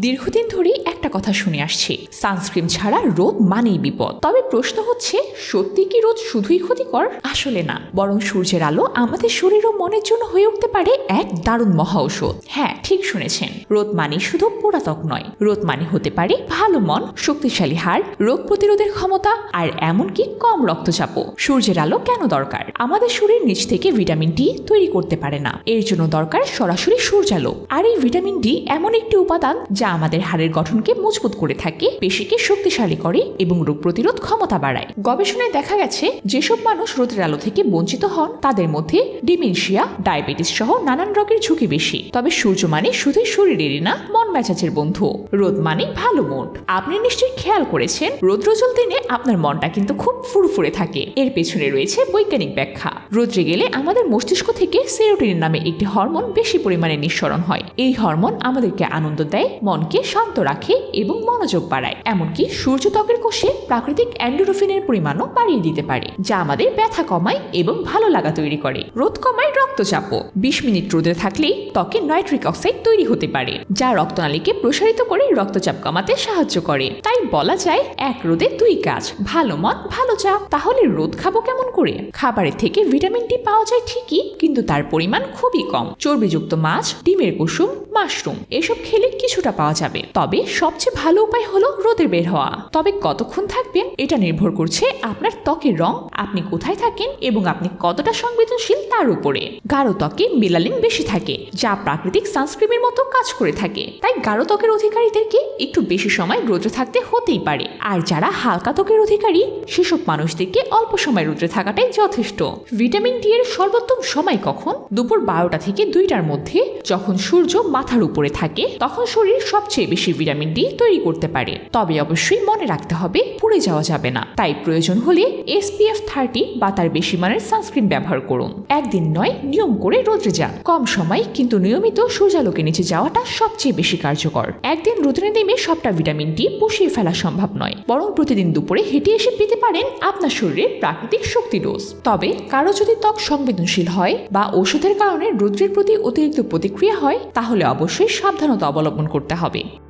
দীর্ঘদিন ধরেই একটা কথা শুনে আসছি। সানস্ক্রিন ছাড়া রোদ মানেই বিপদ। তবে প্রশ্ন হচ্ছে, সত্যি কি রোদ শুধুই ক্ষতিকর? আসলে না। বরং সূর্যের আলো আমাদের শরীর ও মনের জন্য হয়ে উঠতে পারে এক দারুণ মহা ঔষধ। হ্যাঁ ঠিক শুনেছেন। রোদ মানে শুধু পোড়াতক নয়। রোদ মানে হতে পারে ভালো মন, শক্তিশালী হাড়, রোগ প্রতিরোধের ক্ষমতা, আর এমনকি কম রক্তচাপও। সূর্যের আলো কেন দরকার? আমাদের শরীর নিচ থেকে ভিটামিন ডি তৈরি করতে পারে না। এর জন্য দরকার সরাসরি সূর্যালো। আর এই ভিটামিন ডি এমন একটি উপাদান যা আমাদের হাড়ের গঠনকে মজবুত করে থাকে, পেশিকে শক্তিশালী করে এবং রোগ প্রতিরোধ ক্ষমতা বাড়ায়। গবেষণায় দেখা গেছে, যেসব মানুষ রোদের আলো থেকে বঞ্চিত হন, তাদের মধ্যে ডিমেনশিয়া, ডায়াবেটিস সহ নানান রোগের ঝুঁকি বেশি। তবে সূর্য মানে শুধু শরীরেরই না, মন মেজাজের বন্ধু। রোদ মানে ভালো মুড আপনি নিশ্চয়ই খেয়াল করেছেন, রৌদ্রোজ্জ্বল দিনে আপনার মনটা কিন্তু খুব ফুরফুরে থাকে। এর পেছনে রয়েছে বৈজ্ঞানিক ব্যাখ্যা। রোদ্রে গেলে আমাদের মস্তিষ্ক থেকে সেরোটিনিন নামে একটি হরমোন বেশি পরিমাণে নিঃসরণ হয়। এই হরমোন আমাদেরকে আনন্দ দেয় মনকে শান্ত রাখে এবং মনোযোগ বাড়ায়। এমনকি সূর্য ত্বকের কোষে প্রাকৃতিক অ্যান্ডোরোফিনের পরিমাণও বাড়িয়ে দিতে পারে, যা আমাদের ব্যথা কমায় এবং ভালো লাগা তৈরি করে। রোদ কমায় রক্তচাপও। বিশ মিনিট রোদে থাকলেই ত্বকে নাইট্রিক অক্সাইড তৈরি হতে পারে, যা রক্তনালীকে প্রসারিত করে রক্তচাপ কমাতে সাহায্য করে। তাই বলা যায়, এক রোদে দুই কাজ, ভালো মন, ভালো চাপ। তাহলে রোদ খাব কেমন করে? খাবারের থেকে ভিটামিন ডি পাওয়া যায় ঠিকই, কিন্তু তার পরিমাণ খুবই কম। চর্বিযুক্ত মাছ, ডিমের কুসুম, মাশরুম, এসব খেলে কিছুটা পাওয়া যাবে। তবে সবচেয়ে ভালো উপায় হলো রোদে বের হওয়া। তবে কতক্ষণ থাকবেন এটা নির্ভর করছে আপনার ত্বকের রং, আপনি কোথায় থাকেন এবং আপনি কতটা সংবেদনশীল তার উপরে। গাঢ় ত্বকে মেলালিন বেশি থাকে, যা প্রাকৃতিক সানস্ক্রিমের মতো কাজ করে থাকে। তাই গাঢ় ত্বকের অধিকারীদেরকে একটু বেশি সময় রোদে থাকতে হতেই পারে। আর যারা হালকা ত্বকের অধিকারী, সেসব মানুষদেরকে অল্প সময় রোদে থাকাটাই যথেষ্ট। ভিটামিন ডি এর সর্বোত্তম সময় কখন? দুপুর বারোটা থেকে দুইটার মধ্যে। যখন সূর্য মাথার উপরে থাকে, তখন শরীর সবচেয়ে বেশি ভিটামিন ডি তৈরি করতে পারে। তবে অবশ্যই মনে রাখতে হবে, পুড়ে যাওয়া যাবে না। তাই প্রয়োজন হলে এসপিএফ থার্টি বা তার বেশি মানের সানস্ক্রিন ব্যবহার করুন। একদিন নয়, নিয়ম করে রোদ্রে যান। কম সময় কিন্তু নিয়মিত সূর্যালোকে নিচে যাওয়াটা সবচেয়ে বেশি কার্যকর। একদিন রোদ্রে নেমে সবটা ভিটামিন ডি পুষিয়ে ফেলা সম্ভব নয়, বরং প্রতিদিন দুপুরে হেঁটে এসে পেতে পারেন আপনার শরীরে প্রাকৃতিক শক্তি ডোজ। তবে কারও যদি ত্বক সংবেদনশীল হয় বা ওষুধের কারণে রৌদ্রের প্রতি অতিরিক্ত প্রতিক্রিয়া হয়, তাহলে অবশ্যই সাবধানতা অবলম্বন করতে হবে।